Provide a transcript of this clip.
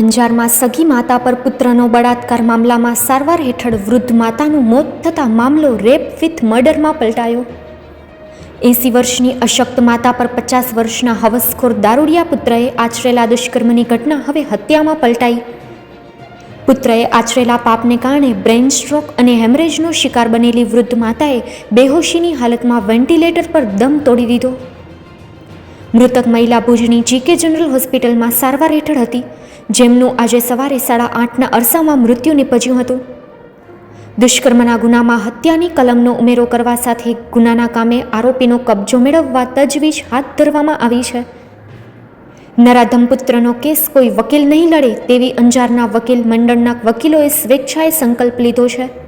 અંજારમાં સગી માતા પર પુત્રનો બળાત્કાર મામલામાં સારવાર હેઠળ વૃદ્ધ માતાનું મોત થતાં મામલો રેપ વિથ મર્ડરમાં પલટાયો. એંસી વર્ષની અશક્ત માતા પર પચાસ વર્ષના હવસખોર દારૂડિયા પુત્રએ આચરેલા દુષ્કર્મની ઘટના હવે હત્યામાં પલટાઈ. પુત્રએ આચરેલા પાપને કારણે બ્રેઇન સ્ટ્રોક અને હેમરેજનો શિકાર બનેલી વૃદ્ધ માતાએ બેહોશીની હાલતમાં વેન્ટિલેટર પર દમ તોડી દીધો. મૃતક મહિલા ભુજની જીકે જનરલ હોસ્પિટલમાં સારવાર હેઠળ હતી. જેમનું આજે સવારે સાડા આઠના અરસામાં મૃત્યુ નિપજ્યું હતું. દુષ્કર્મના ગુનામાં હત્યાની કલમનો ઉમેરો કરવા સાથે ગુનાના કામે આરોપીનો કબજો મેળવવા તજવીજ હાથ ધરવામાં આવી છે. નરાધમપુત્રનો કેસ કોઈ વકીલ નહીં લડે તેવી અંજારના વકીલ મંડળના વકીલોએ સ્વેચ્છાએ સંકલ્પ લીધો છે.